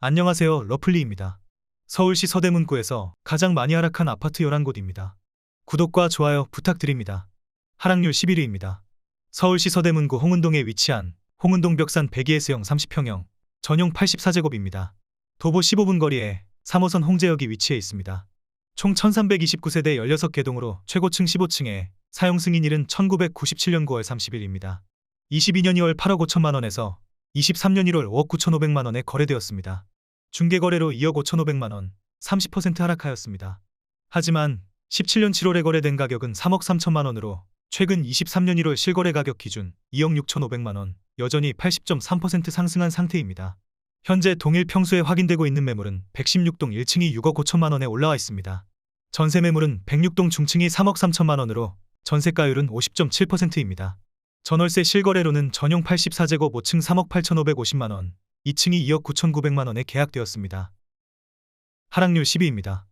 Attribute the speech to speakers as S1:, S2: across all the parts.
S1: 안녕하세요. 러플리입니다. 서울시 서대문구에서 가장 많이 하락한 아파트 11곳입니다. 구독과 좋아요 부탁드립니다. 하락률 11위입니다. 서울시 서대문구 홍은동에 위치한 홍은동 벽산 102S형 30평형 전용 84제곱입니다. 도보 15분 거리에 3호선 홍제역이 위치해 있습니다. 총 1329세대 16개 동으로 최고층 15층에 사용 승인일은 1997년 9월 30일입니다. 22년 2월 8억 5천만 원에서 23년 1월 5억 9,500만 원에 거래되었습니다. 중개거래로 2억 5,500만 원, 30% 하락하였습니다. 하지만 17년 7월에 거래된 가격은 3억 3천만 원으로 최근 23년 1월 실거래 가격 기준 2억 6,500만 원, 여전히 80.3% 상승한 상태입니다. 현재 동일 평수에 확인되고 있는 매물은 116동 1층이 6억 5천만 원에 올라와 있습니다. 전세 매물은 106동 중층이 3억 3천만 원으로 전세가율은 50.7%입니다. 전월세 실거래로는 전용 84제곱 5층 3억 8,550만 원, 2층이 2억 9,900만 원에 계약되었습니다. 하락률 10위입니다.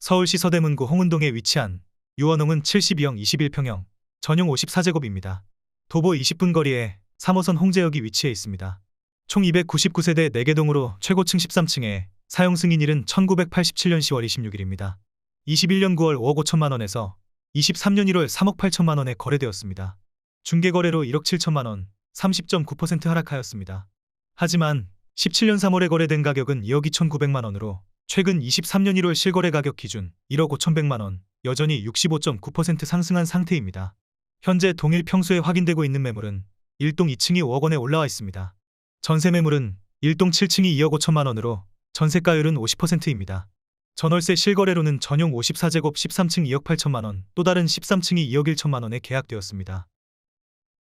S1: 서울시 서대문구 홍은동에 위치한 유원홍은 72형 21평형, 전용 54제곱입니다. 도보 20분 거리에 3호선 홍제역이 위치해 있습니다. 총 299세대 4개 동으로 최고층 13층에 사용 승인일은 1987년 10월 26일입니다. 21년 9월 5억 5천만 원에서 23년 1월 3억 8천만 원에 거래되었습니다. 중개거래로 1억 7천만 원, 30.9% 하락하였습니다. 하지만 17년 3월에 거래된 가격은 2억 2,900만 원으로 최근 23년 1월 실거래 가격 기준 1억 5,100만 원, 여전히 65.9% 상승한 상태입니다. 현재 동일 평수에 확인되고 있는 매물은 1동 2층이 5억 원에 올라와 있습니다. 전세 매물은 1동 7층이 2억 5천만 원으로 전세가율은 50%입니다. 전월세 실거래로는 전용 54제곱 13층 2억 8천만 원, 또 다른 13층이 2억 1천만 원에 계약되었습니다.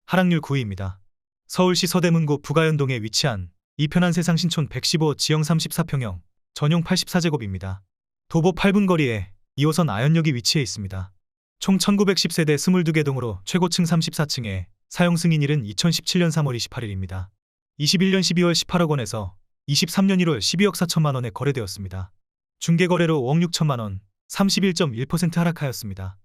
S1: 하락률 9위입니다. 서울시 서대문구 부가연동에 위치한 이편한 세상 신촌 115 지형 34평형 전용 84제곱입니다. 도보 8분 거리에 2호선 아현역이 위치해 있습니다. 총 1910세대 22개 동으로 최고층 34층에 사용 승인일은 2017년 3월 28일입니다. 21년 12월 18억 원에서 23년 1월 12억 4천만 원에 거래되었습니다. 중개거래로 5억 6천만 원, 31.1% 하락하였습니다.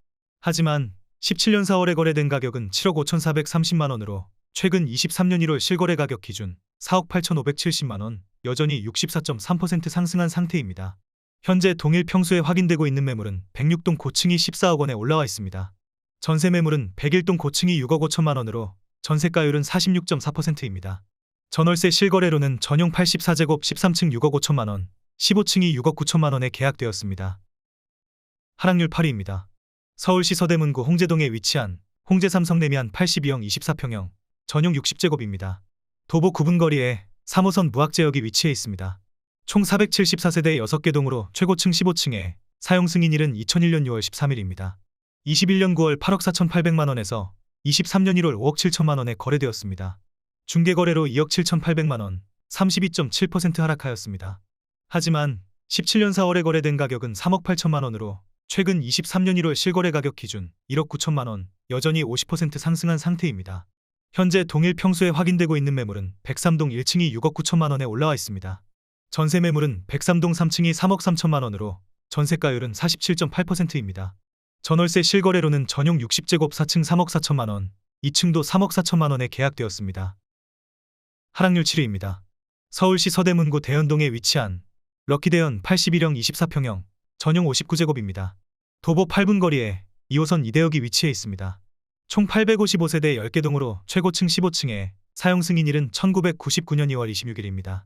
S1: 하지만 17년 4월에 거래된 가격은 7억 5,430만 원으로 최근 23년 1월 실거래 가격 기준 4억 8,570만 원, 여전히 64.3% 상승한 상태입니다. 현재 동일 평수에 확인되고 있는 매물은 106동 고층이 14억 원에 올라와 있습니다. 전세 매물은 101동 고층이 6억 5천만 원으로 전세가율은 46.4%입니다. 전월세 실거래로는 전용 84제곱 13층 6억 5천만 원, 15층이 6억 9천만 원에 계약되었습니다. 하락률 8위입니다. 서울시 서대문구 홍제동에 위치한 홍제 삼성레미안 82형 24평형 전용 60제곱입니다. 도보 9분 거리에 3호선 무학제역이 위치해 있습니다. 총 474세대 6개 동으로 최고층 15층에 사용 승인일은 2001년 6월 13일입니다. 21년 9월 8억 4,800만 원에서 23년 1월 5억 7천만 원에 거래되었습니다. 중개거래로 2억 7,800만 원, 32.7% 하락하였습니다. 하지만 17년 4월에 거래된 가격은 3억 8천만 원으로 최근 23년 1월 실거래 가격 기준 1억 9천만 원, 여전히 50% 상승한 상태입니다. 현재 동일 평수에 확인되고 있는 매물은 103동 1층이 6억 9천만 원에 올라와 있습니다. 전세 매물은 103동 3층이 3억 3천만 원으로 전세가율은 47.8%입니다. 전월세 실거래로는 전용 60제곱 4층 3억 4천만 원, 2층도 3억 4천만 원에 계약되었습니다. 하락률 7위입니다. 서울시 서대문구 대연동에 위치한 럭키대연 81형 24평형 전용 59제곱입니다. 도보 8분 거리에 2호선 이대역이 위치해 있습니다. 총 855세대 10개 동으로 최고층 15층에 사용 승인일은 1999년 2월 26일입니다.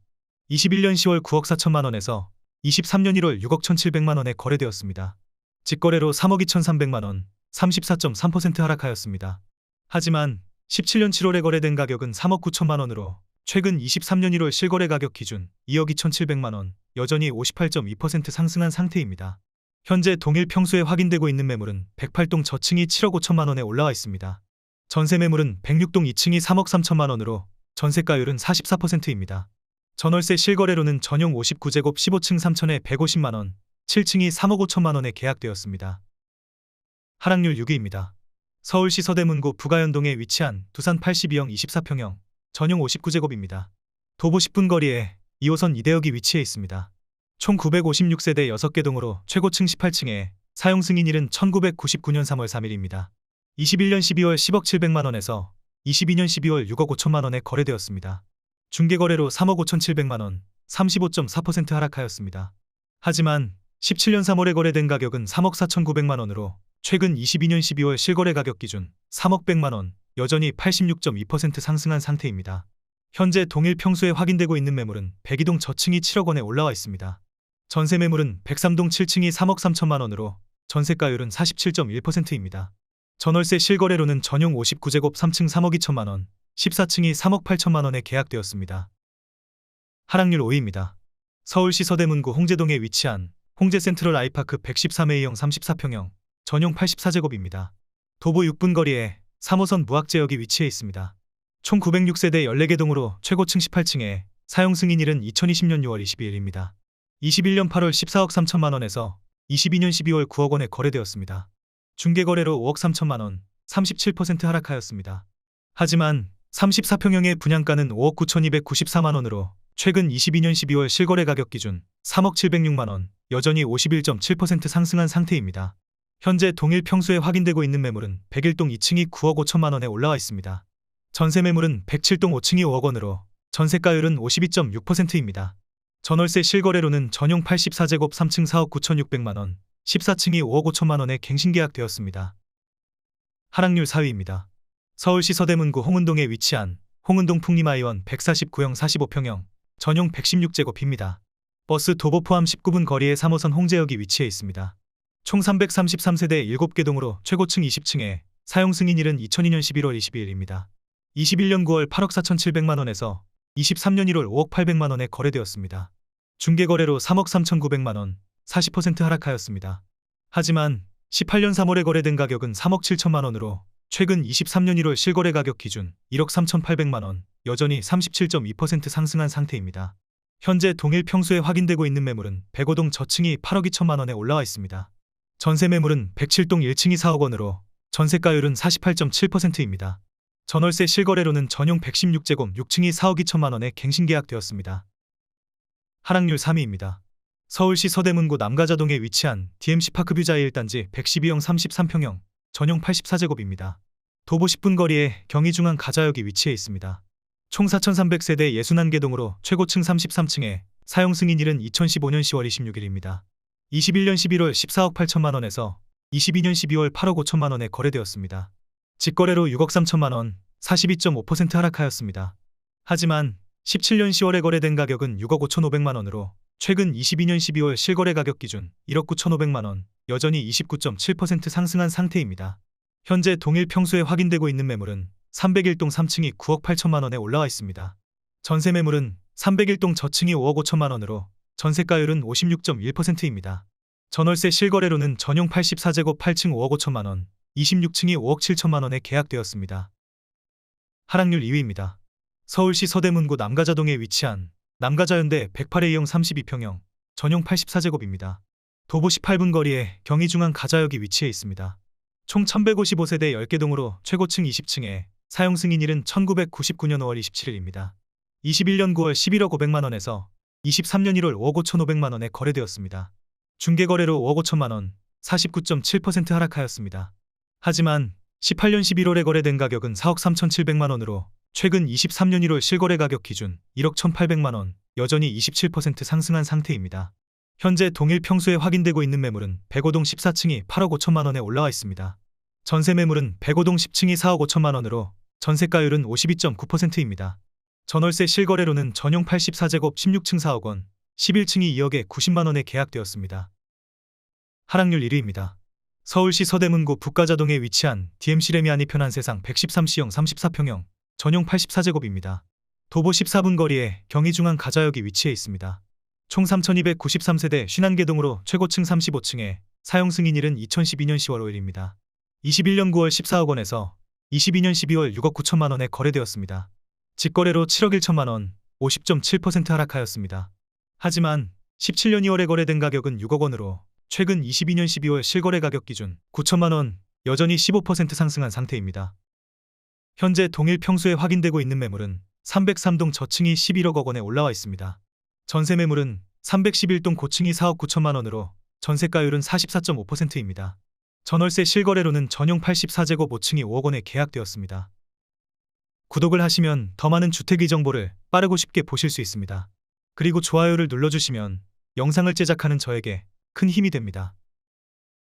S1: 21년 10월 9억 4천만 원에서 23년 1월 6억 1,700만 원에 거래되었습니다. 직거래로 3억 2,300만 원, 34.3% 하락하였습니다. 하지만 17년 7월에 거래된 가격은 3억 9천만 원으로 최근 23년 1월 실거래 가격 기준 2억 2,700만 원, 여전히 58.2% 상승한 상태입니다. 현재 동일 평수에 확인되고 있는 매물은 108동 저층이 7억 5천만 원에 올라와 있습니다. 전세 매물은 106동 2층이 3억 3천만 원으로 전세가율은 44%입니다. 전월세 실거래로는 전용 59제곱 15층 3천에 150만 원, 7층이 3억 5천만 원에 계약되었습니다. 하락률 6위입니다. 서울시 서대문구 부가연동에 위치한 두산 82형 24평형 전용 59제곱입니다. 도보 10분 거리에 2호선 이대역이 위치해 있습니다. 총 956세대 6개 동으로 최고층 18층에 사용 승인일은 1999년 3월 3일입니다. 21년 12월 10억 700만 원에서 22년 12월 6억 5천만 원에 거래되었습니다. 중개거래로 3억 5천 7백만 원, 35.4% 하락하였습니다. 하지만 17년 3월에 거래된 가격은 3억 4,900만 원으로 최근 22년 12월 실거래 가격 기준 3억 100만 원, 여전히 86.2% 상승한 상태입니다. 현재 동일 평수에 확인되고 있는 매물은 102동 저층이 7억 원에 올라와 있습니다. 전세 매물은 103동 7층이 3억 3천만 원으로 전세가율은 47.1%입니다. 전월세 실거래로는 전용 59제곱 3층 3억 2천만 원, 14층이 3억 8천만 원에 계약되었습니다. 하락률 5위입니다. 서울시 서대문구 홍제동에 위치한 홍제 센트럴 아이파크 113A형 34평형 전용 84제곱입니다. 도보 6분 거리에 3호선 무학제역이 위치해 있습니다. 총 906세대 14개 동으로 최고층 18층에 사용 승인일은 2020년 6월 22일입니다. 21년 8월 14억 3천만 원에서 22년 12월 9억 원에 거래되었습니다. 중개거래로 5억 3천만 원, 37% 하락하였습니다. 하지만 34평형의 분양가는 5억 9,294만 원으로 최근 22년 12월 실거래 가격 기준 3억 706만 원, 여전히 51.7% 상승한 상태입니다. 현재 동일 평수에 확인되고 있는 매물은 101동 2층이 9억 5천만 원에 올라와 있습니다. 전세 매물은 107동 5층이 5억 원으로 전세가율은 52.6%입니다. 전월세 실거래로는 전용 84제곱 3층 4억 9,600만 원, 14층이 5억 5천만 원에 갱신 계약되었습니다. 하락률 4위입니다. 서울시 서대문구 홍은동에 위치한 홍은동 풍림아이원 149형 45평형 전용 116제곱입니다. 버스 도보 포함 19분 거리에 3호선 홍제역이 위치해 있습니다. 총 333세대 7개 동으로 최고층 20층에 사용 승인일은 2002년 11월 22일입니다. 21년 9월 8억 4,700만 원에서 23년 1월 5억 800만 원에 거래되었습니다. 중개거래로 3억 3,900만 원, 40% 하락하였습니다. 하지만 18년 3월에 거래된 가격은 3억 7천만 원으로 최근 23년 1월 실거래 가격 기준 1억 3,800만 원, 여전히 37.2% 상승한 상태입니다. 현재 동일 평수에 확인되고 있는 매물은 105동 저층이 8억 2천만 원에 올라와 있습니다. 전세 매물은 107동 1층이 4억 원으로 전세가율은 48.7%입니다. 전월세 실거래로는 전용 116제곱 6층이 4억 2천만 원에 갱신 계약되었습니다. 하락률 3위입니다. 서울시 서대문구 남가자동에 위치한 DMC 파크 뷰자이 1단지 112형 33평형 전용 84제곱입니다. 도보 10분 거리에 경의중앙 가자역이 위치해 있습니다. 총 4,300세대 61개 동으로 최고층 33층에 사용 승인일은 2015년 10월 26일입니다. 21년 11월 14억 8천만 원에서 22년 12월 8억 5천만 원에 거래되었습니다. 직거래로 6억 3천만 원, 42.5% 하락하였습니다. 하지만 17년 10월에 거래된 가격은 6억 5천5백만 원으로 최근 22년 12월 실거래 가격 기준 1억 9천5백만 원, 여전히 29.7% 상승한 상태입니다. 현재 동일 평수에 확인되고 있는 매물은 301동 3층이 9억 8천만 원에 올라와 있습니다. 전세 매물은 301동 저층이 5억 5천만 원으로 전세가율은 56.1%입니다. 전월세 실거래로는 전용 84제곱 8층 5억 5천만 원, 26층이 5억 7천만 원에 계약되었습니다. 하락률 2위입니다. 서울시 서대문구 남가자동에 위치한 남가자연대 108A형 32평형 전용 84제곱입니다. 도보 18분 거리에 경의중앙 가자역이 위치해 있습니다. 총 1155세대 10개 동으로 최고층 20층에 사용 승인일은 1999년 5월 27일입니다. 21년 9월 11억 500만 원에서 23년 1월 5억 5,500만 원에 거래되었습니다. 중개거래로 5억 5천만 원, 49.7% 하락하였습니다. 하지만 18년 11월에 거래된 가격은 4억 3,700만 원으로 최근 23년 1월 실거래 가격 기준 1억 1,800만 원, 여전히 27% 상승한 상태입니다. 현재 동일 평수에 확인되고 있는 매물은 105동 14층이 8억 5천만 원에 올라와 있습니다. 전세 매물은 105동 10층이 4억 5천만 원으로 전세가율은 52.9%입니다. 전월세 실거래로는 전용 84제곱 16층 4억 원, 11층이 2억에 90만 원에 계약되었습니다. 하락률 1위입니다. 서울시 서대문구 북가자동에 위치한 DMC 레미안이 편한 세상 113C형 34평형 전용 84제곱입니다. 도보 14분 거리에 경의중앙 가자역이 위치해 있습니다. 총 3,293세대 51개 동으로 최고층 35층에 사용 승인일은 2012년 10월 5일입니다. 21년 9월 14억 원에서 22년 12월 6억 9천만 원에 거래되었습니다. 직거래로 7억 1천만 원, 50.7% 하락하였습니다. 하지만 17년 2월에 거래된 가격은 6억 원으로 최근 22년 12월 실거래 가격 기준 9천만 원, 여전히 15% 상승한 상태입니다. 현재 동일 평수에 확인되고 있는 매물은 303동 저층이 11억 원에 올라와 있습니다. 전세 매물은 311동 고층이 4억 9천만 원으로 전세가율은 44.5%입니다. 전월세 실거래로는 전용 84제곱 5층이 5억 원에 계약되었습니다. 구독을 하시면 더 많은 주택 이 정보를 빠르고 쉽게 보실 수 있습니다. 그리고 좋아요를 눌러주시면 영상을 제작하는 저에게 큰 힘이 됩니다.